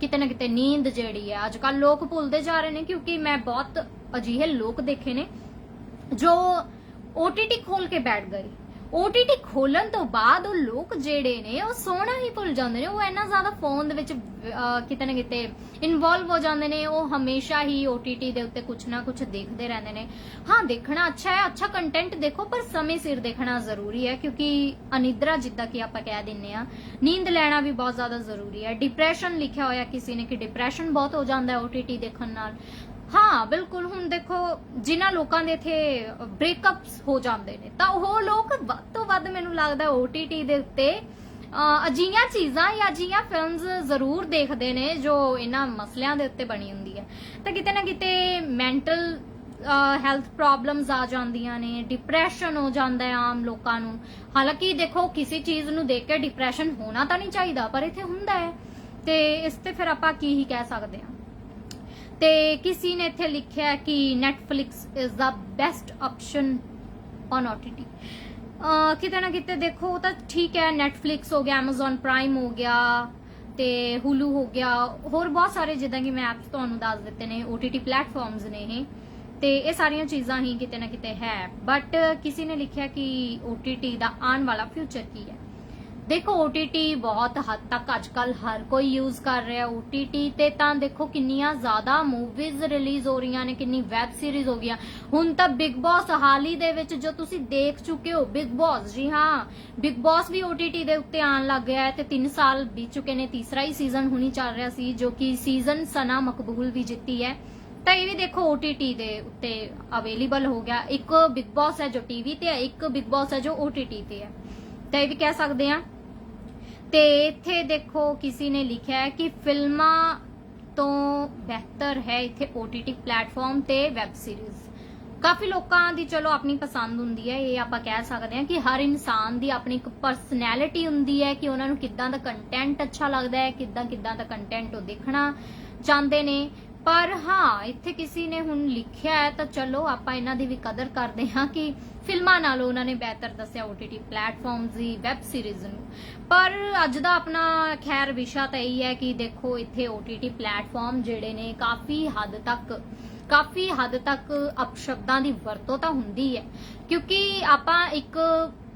ਕਿਤੇ ਨਾ ਕਿਤੇ ਨੀਂਦ ਜਿਹੜੀ ਹੈ ਅੱਜ ਕੱਲ ਲੋਕ ਭੁੱਲਦੇ ਜਾ ਰਹੇ ਨੇ ਕਿਉਂਕਿ ਮੈਂ ਬਹੁਤ ਅਜਿਹੇ ਲੋਕ ਦੇਖੇ ਨੇ ਜੋ OTT ਖੋਲ ਕੇ ਬੈਠ ਗਏ। OTT ਖੋਲਣ ਤੋਂ ਬਾਅਦ ਉਹ ਲੋਕ ਜਿਹੜੇ ਨੇ, ਉਹ ਸੋਣਾ ਹੀ ਭੁੱਲ ਜਾਂਦੇ ਨੇ। ਉਹ ਇੰਨਾ ਜ਼ਿਆਦਾ ਫੋਨ ਦੇ ਵਿੱਚ ਕਿਤੇ ਨਾ ਕਿਤੇ ਇਨਵੋਲਵ ਹੋ ਜਾਂਦੇ ਨੇ। ਉਹ ਹਮੇਸ਼ਾ ਹੀ OTT ਦੇ ਉੱਤੇ ਕੁਝ ਨਾ ਕੁਝ ਦੇਖਦੇ ਰਹਿੰਦੇ ਨੇ। ਹਾਂ, ਦੇਖਣਾ ਅੱਛਾ ਹੈ, ਅੱਛਾ ਕੰਟੈਂਟ ਦੇਖੋ, ਪਰ ਸਮੇਂ ਸਿਰ ਦੇਖਣਾ ਜ਼ਰੂਰੀ ਹੈ, ਕਿਉਂਕਿ ਅਨਿਦਰਾ ਜਿੱਦਾਂ ਕਿ ਆਪਾਂ ਕਹਿ ਦਿੰਨੇ ਆ, ਨੀਂਦ ਲੈਣਾ ਵੀ ਬਹੁਤ ਜ਼ਿਆਦਾ ਜ਼ਰੂਰੀ ਹੈ। ਡਿਪਰੈਸ਼ਨ ਲਿਖਿਆ ਹੋਇਆ ਕਿਸੇ ਨੇ ਕਿ ਡਿਪਰੈਸ਼ਨ ਬਹੁਤ ਹੋ ਜਾਂਦਾ ਹੈ OTT ਦੇਖਣ ਨਾਲ। ਹਾਂ ਬਿਲਕੁਲ ਹੁਣ ਦੇਖੋ ਜਿਨ੍ਹਾਂ ਲੋਕਾਂ ਦੇ ਇੱਥੇ ਬ੍ਰੇਕਅਪਸ ਹੋ ਜਾਂਦੇ ਨੇ ਤਾਂ ਉਹ ਲੋਕ ਵੱਧ ਤੋਂ ਵੱਧ ਮੈਨੂੰ ਲੱਗਦਾ OTT ਦੇ ਉੱਤੇ ਅਹ, ਅਜਿਹੀਆਂ ਚੀਜ਼ਾਂ ਜਾਂ ਅਜਿਹੀਆਂ ਫਿਲਮਸ ਜ਼ਰੂਰ ਦੇਖਦੇ ਨੇ ਜੋ ਇਹਨਾਂ ਮਸਲਿਆਂ ਦੇ ਉੱਤੇ ਬਣੀ ਹੁੰਦੀ ਹੈ। ਤਾਂ ਕਿਤੇ ਨਾ ਕਿਤੇ ਮੈਂਟਲ ਹੈਲਥ ਪ੍ਰੋਬਲਮਸ ਆ ਜਾਂਦੀਆਂ ਨੇ ਡਿਪਰੈਸ਼ਨ ਹੋ ਜਾਂਦਾ ਹੈ ਆਮ ਲੋਕਾਂ ਨੂੰ। ਹਾਲਾਂਕਿ ਦੇਖੋ ਕਿਸੇ ਚੀਜ਼ ਨੂੰ ਦੇਖ ਕੇ ਡਿਪਰੈਸ਼ਨ ਹੋਣਾ ਤਾਂ ਨਹੀਂ ਚਾਹੀਦਾ ਪਰ ਇੱਥੇ ਹੁੰਦਾ ਹੈ। ਤੇ ਇਸ ਤੇ ਫਿਰ ਆਪਾਂ ਕੀ ਹੀ ਕਹਿ ਸਕਦੇ ਹਾਂ? ਤੇ ਕਿਸੇ ਨੇ ਇੱਥੇ ਲਿਖਿਆ ਕਿ Netflix is the best option on OTT ਅਹ ਕਿਤੇ ਨਾ ਕਿਤੇ ਦੇਖੋ, ਉਹ ਤਾਂ ਠੀਕ ਹੈ, Netflix ਹੋ ਗਿਆ, Amazon Prime ਹੋ ਗਿਆ ਤੇ Hulu ਹੋ ਗਿਆ, ਹੋਰ ਬਹੁਤ ਸਾਰੇ ਜਿੱਦਾਂ ਕਿ ਮੈਂ ਐਪਸ ਤੁਹਾਨੂੰ ਦੱਸ ਦਿੱਤੇ ਨੇ OTT ਪਲੇਟਫਾਰਮਸ ਨੇ ਇਹ, ਤੇ ਇਹ ਸਾਰੀਆਂ ਚੀਜ਼ਾਂ ਹੀ ਕਿਤੇ ਨਾ ਕਿਤੇ ਹੈ। ਬਟ ਕਿਸੇ ਨੇ ਲਿਖਿਆ ਕਿ OTT ਦਾ ਆਉਣ ਵਾਲਾ ਫਿਊਚਰ ਕੀ ਹੈ? ਦੇਖੋ OTT ਬਹੁਤ ਹੱਦ ਤੱਕ ਅੱਜਕੱਲ ਹਰ ਕੋਈ ਯੂਜ਼ ਕਰ ਰਿਹਾ OTT ਤੇ ਤਾਂ ਦੇਖੋ ਕਿੰਨੀਆਂ ਜ਼ਿਆਦਾ ਮੂਵੀਜ਼ ਰਿਲੀਜ਼ ਹੋ ਰਹੀਆਂ ਨੇ, ਕਿੰਨੀ ਵੈਬ ਸੀਰੀਜ਼ ਹੋ ਗਈਆਂ। ਹੁਣ ਤਾਂ ਬਿਗ ਬੌਸ ਹਾਲ ਹੀ ਦੇ ਵਿੱਚ ਜੋ ਤੁਸੀਂ ਦੇਖ ਚੁੱਕੇ ਹੋ ਬਿਗ ਬੌਸ ਜੀ ਹਾਂ ਬਿਗ ਬੌਸ ਵੀ OTT ਦੇ ਉੱਤੇ ਆਉਣ ਲੱਗ ਗਿਆ ਹੈ ਤੇ 3 ਸਾਲ ਬੀਤ ਚੁੱਕੇ ਨੇ, ਤੀਸਰਾ ਹੀ ਸੀਜ਼ਨ ਹੁਣੀ ਚੱਲ ਰਿਹਾ ਸੀ, ਜੋ ਕਿ ਸੀਜ਼ਨ ਸਨਾ ਮਕਬੂਲ ਵੀ ਜਿੱਤੀ ਹੈ। ਤਾਂ ਇਹ ਵੀ ਦੇਖੋ OTT ਦੇ ਉੱਤੇ ਅਵੇਲੇਬਲ ਹੋ ਗਿਆ। ਇੱਕ ਬਿਗ ਬੌਸ ਹੈ ਜੋ ਟੀਵੀ ਤੇ ਹੈ, ਇੱਕ ਬਿਗ ਬੌਸ ਹੈ ਜੋ OTT ਤੇ ਹੈ। ਤਾਂ ਇਹ ਵੀ ਕਹਿ ਸਕਦੇ ਆ ਤੇ ਇੱਥੇ ਦੇਖੋ ਕਿਸੇ ਨੇ ਲਿਖਿਆ ਹੈ ਕਿ ਫਿਲਮਾਂ ਤੋਂ ਬਿਹਤਰ ਹੈ ਇੱਥੇ OTT ਪਲੇਟਫਾਰਮ ਤੇ ਵੈਬ ਸੀਰੀਜ਼। ਕਾਫੀ ਲੋਕਾਂ ਦੀ ਚਲੋ ਆਪਣੀ ਪਸੰਦ ਹੁੰਦੀ ਹੈ, ਇਹ ਆਪਾਂ ਕਹਿ ਸਕਦੇ ਹਾਂ ਕਿ ਹਰ ਇਨਸਾਨ ਦੀ ਆਪਣੀ ਇੱਕ ਪਰਸਨੈਲਿਟੀ ਹੁੰਦੀ ਹੈ ਕਿ ਉਹਨਾਂ ਨੂੰ ਕਿੱਦਾਂ ਦਾ ਕੰਟੈਂਟ ਅੱਛਾ ਲੱਗਦਾ ਹੈ ਕਿੱਦਾਂ ਕਿੱਦਾਂ ਦਾ ਕੰਟੈਂਟ ਉਹ ਦੇਖਣਾ ਚਾਹੁੰਦੇ ਨੇ। ਪਰ ਹਾਂ, ਇੱਥੇ ਕਿਸੇ ਨੇ ਹੁਣ ਲਿਖਿਆ ਹੈ ਤਾਂ ਚਲੋ ਆਪਾਂ ਇਹਨਾਂ ਦੀ ਵੀ ਕਦਰ ਕਰਦੇ ਹਾਂ ਕਿ ਫਿਲਮਾਂ ਨਾਲੋਂ ਉਹਨਾਂ ਨੇ ਬਿਹਤਰ ਦੱਸਿਆ OTT ਪਲੇਟਫਾਰਮਸ ਦੀ ਵੈਬ ਸੀਰੀਜ਼ ਨੂੰ। ਪਰ ਅੱਜ ਦਾ ਆਪਣਾ ਖੈਰ ਵਿਸ਼ਾ ਤਾਂ ਇਹੀ ਹੈ ਕਿ ਦੇਖੋ, ਇੱਥੇ OTT ਪਲੇਟਫਾਰਮ ਜਿਹੜੇ ਨੇ ਕਾਫੀ ਹੱਦ ਤੱਕ, ਕਾਫੀ ਹੱਦ ਤੱਕ ਅਪਸ਼ਬਦਾਂ ਦੀ ਵਰਤੋਂ ਤਾਂ ਹੁੰਦੀ ਹੈ। ਕਿਉਂਕਿ ਆਪਾਂ ਇੱਕ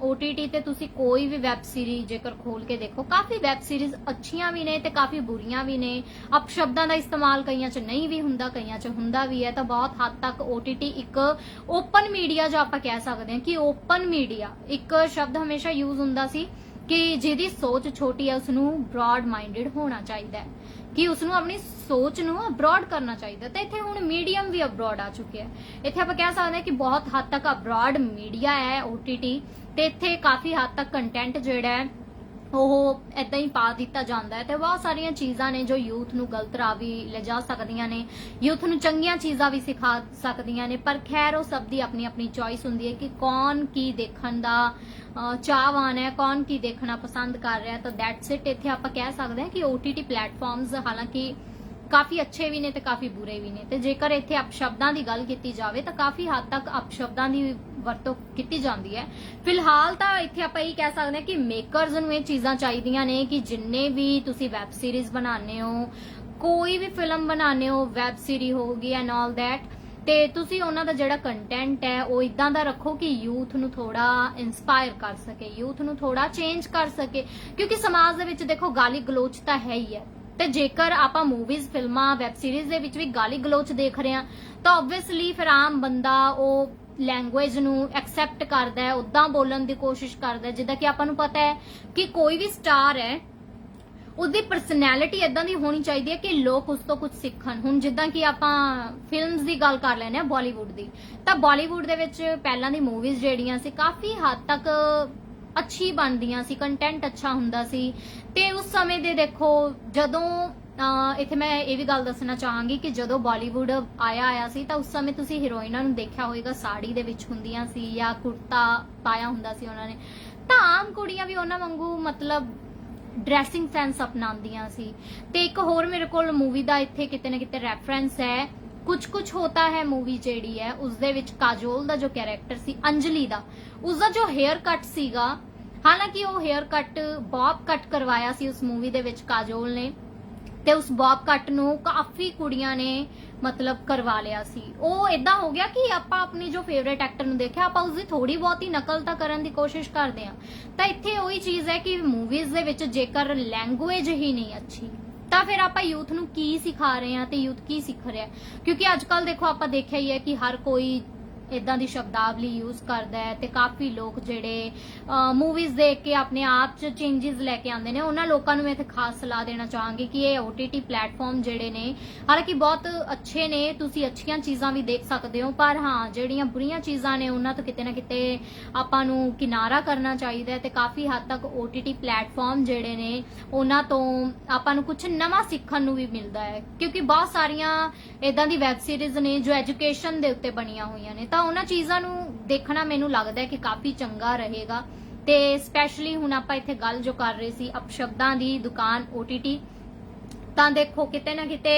OTT ਤੇ ਤੁਸੀਂ ਕੋਈ ਵੀ ਵੈਬ ਸੀਰੀਜ਼ ਜੇਕਰ ਖੋਲ ਕੇ ਦੇਖੋ, ਕਾਫੀ ਵੈਬ ਸੀਰੀਜ਼ ਅੱਛੀਆਂ ਵੀ ਨੇ ਤੇ ਕਾਫੀ ਬੁਰੀਆਂ ਵੀ ਨੇ। ਅਪ ਸ਼ਬਦਾਂ ਦਾ ਇਸਤੇਮਾਲ ਕਈਆਂ 'ਚ ਨਹੀਂ ਵੀ ਹੁੰਦਾ, ਕਈਆਂ 'ਚ ਹੁੰਦਾ ਵੀ ਹੈ। ਤਾਂ ਬਹੁਤ ਹੱਦ ਤੱਕ OTT ਇੱਕ ਓਪਨ ਮੀਡੀਆ ਜੋ ਆਪਾਂ ਕਹਿ ਸਕਦੇ ਹਾਂ ਕਿ ਓਪਨ ਮੀਡੀਆ ਇੱਕ ਸ਼ਬਦ ਹਮੇਸ਼ਾ ਯੂਜ਼ ਹੁੰਦਾ ਸੀ ਕਿ ਜਿਹਦੀ ਸੋਚ ਛੋਟੀ ਹੈ ਉਸ ਨੂੰ ਬ੍ਰੌਡ ਮਾਈਂਡਡ ਹੋਣਾ ਚਾਹੀਦਾ ਹੈ। ਕਿ ਉਸ ਨੂੰ ਆਪਣੀ ਸੋਚ ਨੂੰ ਅਬਰੋਡ ਕਰਨਾ ਚਾਹੀਦਾ ਤੇ ਇੱਥੇ ਹੁਣ ਮੀਡੀਅਮ ਵੀ ਅਬਰੋਡ ਆ ਚੁੱਕਿਆ ਹੈ। ਇੱਥੇ ਆਪਾਂ ਕਹਿ ਸਕਦੇ ਹਾਂ ਕਿ ਬਹੁਤ ਹੱਦ ਤੱਕ ਅਬਰੋਡ ਮੀਡੀਆ ਹੈ OTT ਤੇ ਇੱਥੇ ਕਾਫੀ ਹੱਦ ਤੱਕ ਕੰਟੈਂਟ ਜਿਹੜਾ ਹੈ, ਉਹ ਇਦਾਂ ਹੀ ਪਾ ਦਿੱਤਾ ਜਾਂਦਾ ਹੈ ਤੇ ਬਹੁਤ ਸਾਰੀਆਂ ਚੀਜ਼ਾਂ ਨੇ ਜੋ ਯੂਥ ਨੂੰ ਗਲਤ ਰਾਹ ਵੀ ਲਿਜਾ ਸਕਦੀਆਂ ਨੇ ਯੂਥ ਨੂੰ ਚੰਗੀਆਂ ਚੀਜ਼ਾਂ ਵੀ ਸਿਖਾ ਸਕਦੀਆਂ ਨੇ, ਪਰ ਖੈਰ ਉਹ ਸਭ ਦੀ ਆਪਣੀ ਆਪਣੀ ਚੋਇਸ ਹੁੰਦੀ ਹੈ ਕਿ ਕੌਣ ਕੀ ਦੇਖਣ ਦਾ ਚਾਹਵਾਨ ਹੈ, ਕੌਣ ਕੀ ਦੇਖਣਾ ਪਸੰਦ ਕਰ ਰਿਹਾ ਤਾਂ ਦੈਟਸ ਇਟ ਇੱਥੇ ਆਪਾਂ ਕਹਿ ਸਕਦੇ ਹਾਂ ਕਿ OTT ਪਲੇਟਫਾਰਮਸ ਹਾਲਾਂਕਿ ਕਾਫੀ ਅੱਛੇ ਵੀ ਨੇ ਤੇ ਕਾਫੀ ਬੁਰੇ ਵੀ ਨੇ। ਤੇ ਜੇਕਰ ਇੱਥੇ ਅਪਸ਼ਬਦਾਂ ਦੀ ਗੱਲ ਕੀਤੀ ਜਾਵੇ ਤਾਂ ਕਾਫੀ ਹੱਦ ਤੱਕ ਅਪਸ਼ਬਦਾਂ ਦੀ ਵਰਤੋਂ ਕੀਤੀ ਜਾਂਦੀ ਹੈ। ਫਿਲਹਾਲ ਤਾਂ ਇੱਥੇ ਆਪਾਂ ਇਹ ਕਹਿ ਸਕਦੇ ਹਾਂ ਕਿ ਮੇਕਰਸ ਨੂੰ ਇਹ ਚੀਜ਼ਾਂ ਚਾਹੀਦੀਆਂ ਨੇ ਕਿ ਜਿੰਨੇ ਵੀ ਤੁਸੀਂ ਵੈਬ ਸੀਰੀਜ਼ ਬਣਾਉਂਦੇ ਹੋ, ਕੋਈ ਵੀ ਫਿਲਮ ਬਣਾਉਂਦੇ ਹੋ ਵੈਬ ਸੀਰੀ ਹੋਗੀ ਐਂਡ ਆਲ ਦੈਟ ਤੇ ਤੁਸੀਂ ਉਹਨਾਂ ਦਾ ਜਿਹੜਾ ਕੰਟੈਂਟ ਹੈ, ਉਹ ਇਦਾਂ ਦਾ ਰੱਖੋ ਕਿ ਯੂਥ ਨੂੰ ਥੋੜਾ ਇਨਸਪਾਇਰ ਕਰ ਸਕੇ ਯੂਥ ਨੂੰ ਥੋੜਾ ਚੇਂਜ ਕਰ ਸਕੇ। ਕਿਉਂਕਿ ਸਮਾਜ ਦੇ ਵਿੱਚ ਦੇਖੋ ਗਾਲੀ ਗਲੋਚ ਤਾਂ ਹੈ ਹੀ ਹੈ। ਤੇ ਜੇਕਰ ਆਪਾਂ ਮੂਵੀਜ਼ ਫਿਲਮਾਂ ਵੈਬ ਸੀਰੀਜ਼ ਦੇ ਵਿੱਚ ਵੀ ਗਾਲੀ ਗਲੋਚ ਦੇਖ ਰਹੇ ਹਾਂ, ਤਾਂ ਆਬਵੀਅਸਲੀ ਫਿਰ ਆਮ ਬੰਦਾ ਉਹ ਲੈਂਗੁਏਜ ਨੂੰ ਐਕਸੈਪਟ ਕਰਦਾ ਹੈ ਉਦਾਂ ਬੋਲਣ ਦੀ ਕੋਸ਼ਿਸ਼ ਕਰਦਾ ਹੈ, ਜਿੱਦਾਂ ਕਿ ਆਪਾਂ ਨੂੰ ਪਤਾ ਹੈ ਕਿ ਕੋਈ ਵੀ ਸਟਾਰ ਹੈ, ਉਹਦੀ ਪਰਸਨੈਲਿਟੀ ਇਦਾਂ ਦੀ ਹੋਣੀ ਚਾਹੀਦੀ ਹੈ ਕਿ ਲੋਕ ਉਸ ਤੋਂ ਕੁਝ ਸਿੱਖਣ। ਹੁਣ ਜਿੱਦਾਂ ਕਿ ਆਪਾਂ ਫਿਲਮਸ ਦੀ ਗੱਲ ਕਰ ਲੈਨੇ ਆ ਬਾਲੀਵੁੱਡ ਦੀ, ਤਾਂ ਬਾਲੀਵੁੱਡ ਦੇ ਵਿੱਚ ਪਹਿਲਾਂ ਦੀ ਮੂਵੀਜ਼ ਜਿਹੜੀਆਂ ਸੀ, ਕਾਫੀ ਹੱਦ ਤੱਕ ਅੱਛੀ ਬਣਦੀਆਂ ਸੀ ਕੰਟੈਂਟ ਅੱਛਾ ਹੁੰਦਾ ਸੀ। ਤੇ ਉਸ ਸਮੇਂ ਦੇ ਦੇਖੋ, ਜਦੋਂ, ਅਹ, ਇੱਥੇ ਮੈਂ ਇਹ ਵੀ ਗੱਲ ਦੱਸਣਾ ਚਾਹਾਂਗੀ ਕਿ ਜਦੋਂ ਬਾਲੀਵੁੱਡ ਆਇਆ ਆਇਆ ਸੀ, ਤਾਂ ਉਸ ਸਮੇਂ ਤੁਸੀਂ ਹੀਰੋਇਨਾਂ ਨੂੰ ਦੇਖਿਆ ਹੋਵੇਗਾ ਸਾੜੀ ਦੇ ਵਿੱਚ ਹੁੰਦੀਆਂ ਸੀ ਜਾਂ ਕੁੜਤਾ ਪਾਇਆ ਹੁੰਦਾ ਸੀ ਉਹਨਾਂ ਨੇ। ਤਾਂ ਆਮ ਕੁੜੀਆਂ ਵੀ ਉਹਨਾਂ ਵਾਂਗੂ ਮਤਲਬ ਡਰੈਸਿੰਗ ਸੈਂਸ ਅਪਣਾਉਂਦੀਆਂ ਸੀ। ਤੇ ਇੱਕ ਹੋਰ ਮੇਰੇ ਕੋਲ ਮੂਵੀ ਦਾ ਇੱਥੇ ਕਿਤੇ ਨਾ ਕਿਤੇ ਰੈਫਰੈਂਸ ਹੈ ਕੁਝ ਕੁਝ ਹੋਤਾ ਹੈ ਮੂਵੀ ਜਿਹੜੀ ਹੈ ਉਸ ਦੇ ਵਿੱਚ ਕਾਜੋਲ ਦਾ ਜੋ ਕੈਰੈਕਟਰ ਸੀ, ਅੰਜਲੀ ਦਾ ਉਸ ਦਾ ਜੋ ਹੇਅਰ ਕੱਟ ਸੀਗਾ, ਹਾਲਾਂਕਿ ਉਹ ਹੇਅਰ ਕੱਟ ਬੌਬ ਕੱਟ ਕਰਵਾਇਆ ਸੀ ਉਸ ਮੂਵੀ ਦੇ ਵਿੱਚ ਕਾਜੋਲ ਨੇ, ਤੇ ਉਸ ਬੌਬ ਕੱਟ ਨੂੰ ਕਾਫੀ ਕੁੜੀਆਂ ਨੇ ਮਤਲਬ ਕਰਵਾ ਲਿਆ ਸੀ। ਉਹ ਇਦਾਂ ਹੋ ਗਿਆ ਕਿ ਆਪਾਂ ਆਪਣੀ ਜੋ ਫੇਵਰੇਟ ਐਕਟਰ ਨੂੰ ਦੇਖਿਆ, ਆਪਾਂ ਉਸਦੀ ਥੋੜੀ ਬਹੁਤੀ ਨਕਲ ਤਾਂ ਕਰਨ ਦੀ ਕੋਸ਼ਿਸ਼ ਕਰਦੇ ਆ ਤਾਂ ਇੱਥੇ ਉਹੀ ਚੀਜ਼ ਹੈ ਕਿ ਮੂਵੀਜ਼ ਦੇ ਵਿੱਚ ਜੇਕਰ ਲੈਂਗੁਏਜ ਹੀ ਨਹੀਂ ਅੱਛੀ ਤਾਂ ਫਿਰ ਆਪਾਂ ਯੂਥ ਨੂੰ ਕੀ ਸਿਖਾ ਰਹੇ ਆ ਤੇ ਯੂਥ ਕੀ ਸਿੱਖ ਰਿਹਾ ਕਿਉਂਕਿ ਅੱਜ ਕੱਲ ਦੇਖੋ ਆਪਾਂ ਦੇਖਿਆ ਹੀ ਹੈ ਕਿ ਹਰ ਕੋਈ ਇਦਾਂ ਦੀ ਸ਼ਬਦਾਵਲੀ ਯੂਜ਼ ਕਰਦਾ ਹੈ ਤੇ ਕਾਫੀ ਲੋਕ ਜਿਹੜੇ ਮੂਵੀਜ਼ ਦੇਖ ਕੇ ਆਪਣੇ ਆਪ 'ਚ ਚੇਂਜਸ ਲੈ ਕੇ ਆਉਂਦੇ ਨੇ, ਉਹਨਾਂ ਲੋਕਾਂ ਨੂੰ ਮੈਂ ਇੱਥੇ ਖਾਸ ਸਲਾਹ ਦੇਣਾ ਚਾਹਾਂਗੀ ਕਿ ਇਹ OTT ਪਲੇਟਫਾਰਮ ਜਿਹੜੇ ਨੇ, ਹਾਲਾਂਕਿ ਬਹੁਤ ਅੱਛੇ ਨੇ, ਤੁਸੀਂ ਅੱਛੀਆਂ ਚੀਜ਼ਾਂ ਵੀ ਦੇਖ ਸਕਦੇ ਹੋ, ਪਰ ਹਾਂ, ਜਿਹੜੀਆਂ ਬੁਰੀਆਂ ਚੀਜ਼ਾਂ ਨੇ, ਉਹਨਾਂ ਤੋਂ ਕਿਤੇ ਨਾ ਕਿਤੇ ਆਪਾਂ ਨੂੰ ਕਿਨਾਰਾ ਕਰਨਾ ਚਾਹੀਦਾ ਹੈ ਤੇ ਕਾਫੀ ਹੱਦ ਤੱਕ OTT ਪਲੇਟਫਾਰਮ ਜਿਹੜੇ ਨੇ, ਉਹਨਾਂ ਤੋਂ ਆਪਾਂ ਨੂੰ ਕੁਝ ਨਵਾਂ ਸਿੱਖਣ ਨੂੰ ਵੀ ਮਿਲਦਾ ਹੈ, ਕਿਉਂਕਿ ਬਹੁਤ ਸਾਰੀਆਂ ਇਦਾਂ ਦੀ ਵੈਬ ਸੀਰੀਜ਼ ਨੇ ਜੋ ਐਜੂਕੇਸ਼ਨ ਦੇ ਉੱਤੇ ਬਣੀਆਂ ਹੋਈਆਂ ਨੇ, ਤਾਂ ਉਹਨਾਂ ਚੀਜ਼ਾਂ ਨੂੰ ਦੇਖਣਾ ਮੈਨੂੰ ਲੱਗਦਾ ਹੈ ਕਿ ਕਾਫੀ ਚੰਗਾ ਰਹੇਗਾ। ਤੇ ਸਪੈਸ਼ਲੀ ਹੁਣ ਆਪਾਂ ਇੱਥੇ ਗੱਲ ਜੋ ਕਰ ਰਹੇ ਸੀ, ਅਪਸ਼ਬਦਾਂ ਦੀ ਦੁਕਾਨ OTT ਤਾਂ ਦੇਖੋ ਕਿਤੇ ਨਾ ਕਿਤੇ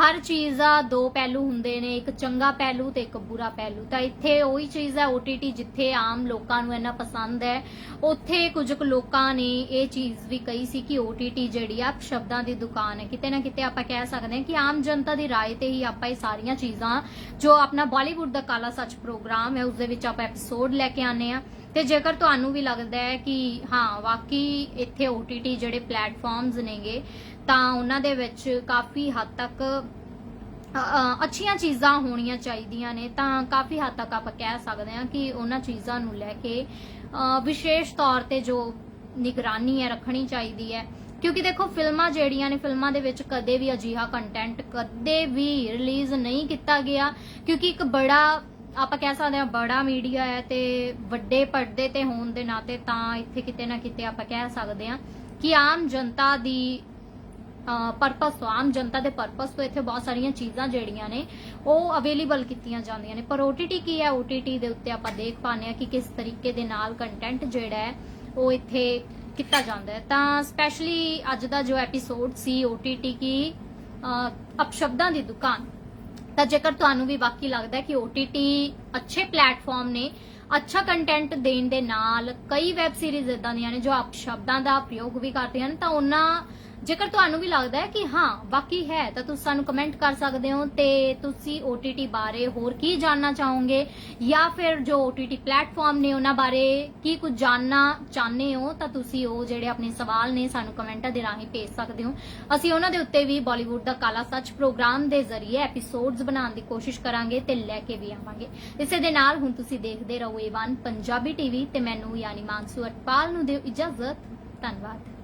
ਹਰ ਚੀਜ਼ ਦਾ ਦੋ ਪਹਿਲੂ ਹੁੰਦੇ ਨੇ, ਇੱਕ ਚੰਗਾ ਪਹਿਲੂ ਤੇ ਇੱਕ ਬੁਰਾ ਪਹਿਲੂ। ਤਾਂ ਇੱਥੇ ਉਹੀ ਚੀਜ਼ ਹੈ OTT ਜਿੱਥੇ ਆਮ ਲੋਕਾਂ ਨੂੰ ਇਹਨਾਂ ਪਸੰਦ ਹੈ, ਉੱਥੇ ਕੁਝ ਕੁ ਲੋਕਾਂ ਨੇ ਇਹ ਚੀਜ਼ ਵੀ ਕਹੀ ਸੀ ਕਿ OTT ਜਿਹੜੀ ਆ, ਸ਼ਬਦਾਂ ਦੀ ਦੁਕਾਨ ਹੈ। ਕਿਤੇ ਨਾ ਕਿਤੇ ਆਪਾਂ ਕਹਿ ਸਕਦੇ ਹਾਂ ਕਿ ਆਮ ਜਨਤਾ ਦੀ ਰਾਏ ਤੇ ਹੀ ਆਪਾਂ ਇਹ ਸਾਰੀਆਂ ਚੀਜ਼ਾਂ, ਜੋ ਆਪਣਾ ਬਾਲੀਵੁੱਡ ਦਾ ਕਾਲਾ ਸੱਚ ਪ੍ਰੋਗਰਾਮ ਹੈ, ਉਸ ਦੇ ਵਿੱਚ ਆਪਾਂ ਐਪੀਸੋਡ ਲੈ ਕੇ ਆਨੇ ਆ ਤੇ ਜੇਕਰ ਤੁਹਾਨੂੰ ਵੀ ਲੱਗਦਾ ਹੈ ਕਿ ਹਾਂ, ਵਾਕਈ ਇੱਥੇ OTT ਜਿਹੜੇ ਪਲੇਟਫਾਰਮਸ ਨੇਗੇ, ਤਾਂ ਉਹਨਾਂ ਦੇ ਵਿੱਚ ਕਾਫੀ ਹੱਦ ਤੱਕ ਅੱਛੀਆਂ ਚੀਜ਼ਾਂ ਹੋਣੀਆਂ ਚਾਹੀਦੀਆਂ ਨੇ, ਤਾਂ ਕਾਫੀ ਹੱਦ ਤੱਕ ਆਪਾਂ ਕਹਿ ਸਕਦੇ ਹਾਂ ਕਿ ਉਹਨਾਂ ਚੀਜ਼ਾਂ ਨੂੰ ਲੈ ਕੇ ਵਿਸ਼ੇਸ਼ ਤੌਰ ਤੇ ਜੋ ਨਿਗਰਾਨੀ ਹੈ ਰੱਖਣੀ ਚਾਹੀਦੀ ਹੈ। ਕਿਉਂਕਿ ਦੇਖੋ, ਫਿਲਮਾਂ ਜਿਹੜੀਆਂ ਨੇ, ਫਿਲਮਾਂ ਦੇ ਵਿੱਚ ਕਦੇ ਵੀ ਅਜਿਹਾ ਕੰਟੈਂਟ ਕਦੇ ਵੀ ਰਿਲੀਜ਼ ਨਹੀਂ ਕੀਤਾ ਗਿਆ, ਕਿਉਂਕਿ ਇੱਕ ਬੜਾ ਆਪਾਂ ਕਹਿ ਸਕਦੇ ਹਾਂ ਬੜਾ ਮੀਡੀਆ ਹੈ ਤੇ ਵੱਡੇ ਪਰਦੇ ਤੇ ਹੋਣ ਦੇ ਨਾਤੇ ਤਾਂ ਇੱਥੇ ਕਿਤੇ ਨਾ ਕਿਤੇ ਆਪਾਂ ਕਹਿ ਸਕਦੇ ਹਾਂ ਕਿ ਆਮ ਜਨਤਾ ਦੀ ਪਰਪਸ ਤੋਂ, ਆਮ ਜਨਤਾ ਦੇ ਪਰਪਸ ਤੋਂ ਇੱਥੇ ਬਹੁਤ ਸਾਰੀਆਂ ਚੀਜ਼ਾਂ ਜਿਹੜੀਆਂ ਨੇ, ਉਹ ਅਵੇਲੇਬਲ ਕੀਤੀਆਂ ਜਾਂਦੀਆਂ ਨੇ। ਪਰ OTT ਕੀ ਹੈ? OTT ਦੇ ਉੱਤੇ ਆਪਾਂ ਦੇਖ ਪਾਉਂਦੇ ਆ ਕਿ ਕਿਸ ਤਰੀਕੇ ਦੇ ਨਾਲ ਕੰਟੈਂਟ ਜਿਹੜਾ ਹੈ, ਉਹ ਇੱਥੇ ਕੀਤਾ ਜਾਂਦਾ ਹੈ। ਤਾਂ ਸਪੈਸ਼ਲੀ ਅੱਜ ਦਾ ਜੋ ਐਪੀਸੋਡ ਸੀ OTT ਕੀ ਅਪਸ਼ਬਦਾਂ ਦੀ ਦੁਕਾਨ ਤਾਂ ਜੇਕਰ ਤੁਹਾਨੂੰ ਵੀ ਬਾਕੀ ਲੱਗਦਾ ਹੈ ਕਿ OTT ਅੱਛੇ ਪਲੇਟਫਾਰਮ ਨੇ ਅੱਛਾ ਕੰਟੈਂਟ ਦੇਣ ਦੇ ਨਾਲ ਕਈ ਵੈਬ ਸੀਰੀਜ਼ ਇਦਾਂ ਦੀਆਂ ਨੇ ਜੋ ਆਪ ਸ਼ਬਦਾਂ ਦਾ ਪ੍ਰਯੋਗ ਵੀ ਕਰਦੇ ਹਨ, ਤਾਂ ਉਹਨਾਂ ਜੇਕਰ ਤੁਹਾਨੂੰ ਵੀ ਲੱਗਦਾ ਹੈ ਕਿ ਹਾਂ ਬਾਕੀ ਹੈ, ਤਾਂ ਤੁਸੀਂ ਸਾਨੂੰ ਕਮੈਂਟ ਕਰ ਸਕਦੇ ਹੋ ਤੇ ਤੁਸੀਂ OTT ਬਾਰੇ ਹੋਰ ਕੀ ਜਾਨਣਾ ਚਾਹੋਗੇ ਜਾਂ ਫਿਰ ਜੋ OTT ਪਲੇਟਫਾਰਮ ਨੇ ਉਹਨਾਂ ਬਾਰੇ ਕੀ ਕੁਝ ਜਾਨਣਾ ਚਾਹੁੰਦੇ ਹੋ, ਤਾਂ ਤੁਸੀਂ ਉਹ ਜਿਹੜੇ ਆਪਣੇ ਸਵਾਲ ਨੇ ਸਾਨੂੰ ਕਮੈਂਟਾਂ ਦੇ ਰਾਹੀਂ ਭੇਜ ਸਕਦੇ ਹੋ। ਅਸੀਂ ਉਹਨਾਂ ਦੇ ਉੱਤੇ ਵੀ ਬਾਲੀਵੁੱਡ ਦਾ ਕਾਲਾ ਸੱਚ ਪ੍ਰੋਗਰਾਮ ਦੇ ਜ਼ਰੀਏ ਐਪੀਸੋਡਸ ਬਣਾਉਣ ਦੀ ਕੋਸ਼ਿਸ਼ ਕਰਾਂਗੇ ਤੇ ਲੈ ਕੇ ਵੀ ਆਵਾਂਗੇ। ਇਸੇ ਦੇ ਨਾਲ ਹੁਣ ਤੁਸੀਂ ਦੇਖਦੇ ਰਹੋ ਏਵਨ ਪੰਜਾਬੀ ਟੀਵੀ ਤੇ ਮੈਨੂੰ ਯਾਨੀ ਮਾਨਸੂ ਅਟਪਾਲ ਨੂੰ ਦਿਓ ਇਜਾਜ਼ਤ। ਧੰਨਵਾਦ।